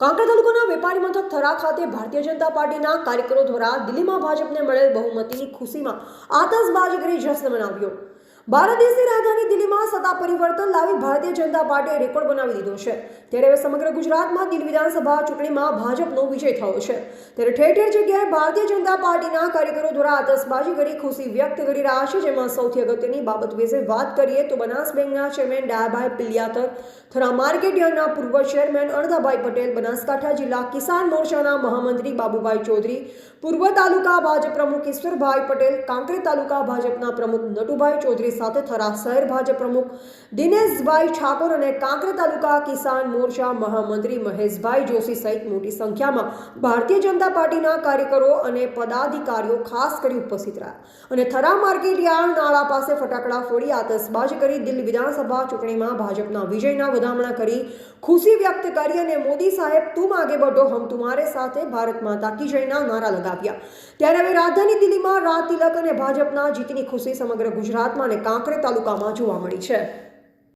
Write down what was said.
કાંકરા તાલુકાના વેપારી મથક થરા ખાતે ભારતીય જનતા પાર્ટીના કાર્યકરો દ્વારા દિલ્હીમાં ભાજપને મળેલ બહુમતીની ખુશીમાં આતશબાજી કરી જશ્ન મનાવ્યો. ભારત દેશની રાજધાની દિલ્હીમાં સત્તા પરિવર્તન લાવી ભારતીય જનતા પાર્ટીએ રેકોર્ડ બનાવી દીધો છે. ત્યારે હવે સમગ્ર ગુજરાતમાં દિલ્હી વિધાનસભા ચૂંટણીમાં ભાજપનો વિજય થયો છે. ત્યારે ઠેર ઠેર જગ્યાએ ભારતીય જનતા પાર્ટીના કાર્યકરો દ્વારા આતશબાજી કરી ખુશી વ્યક્ત કરી રહ્યા છે. જેમાં સૌથી અગત્યની બાબત વિશે વાત કરીએ તો બનાસ બેંકના ચેરમેન ડાયાભાઈ પિલિયાતર થરા માર્કેટ પૂર્વ ચેરમેન અણદાભાઈ પટેલ, બનાસકાંઠા જિલ્લા કિસાન મોરચાના મહામંત્રી બાબુભાઈ ચૌધરી, પૂર્વ તાલુકા ભાજપ પ્રમુખ ઈશ્વરભાઈ પટેલ કાંકરી તાલુકા ભાજપના પ્રમુખ નટુભાઈ ચૌધરી સાથે થરા શહેર ભાજપ પ્રમુખ દિનેશભાઈ ઠાકોર અને કાંકરા તાલુકા કિસાન મોરચા મહામંત્રી મહેશભાઈ જોશી સહિત મોટી સંખ્યામાં ભારતીય જનતા પાર્ટીના કાર્યકરો અને પદાધિકારીઓ ખાસ કરી ઉપસ્થિત રહ્યા અને થરા માર્કેટયાર્ડ નાળા પાસે ફટાકડા ફોડી આતશબાજી કરી દિલ્હી વિધાનસભા ચૂંટણીમાં ભાજપના વિજયના વધામણા કરી ખુશી વ્યક્ત કરી અને મોદી સાહેબ તું આગે બઢો, હમ તુમારે સાથે ભારત માતા કી જયના નારા લગાવ્યા. ત્યારે હવે રાજધાની દિલ્હીમાં રાત તિલક અને ભાજપના જીતની ખુશી સમગ્ર ગુજરાતમાં અને કાંકરે તાલુકામાં જોવા મળી છે.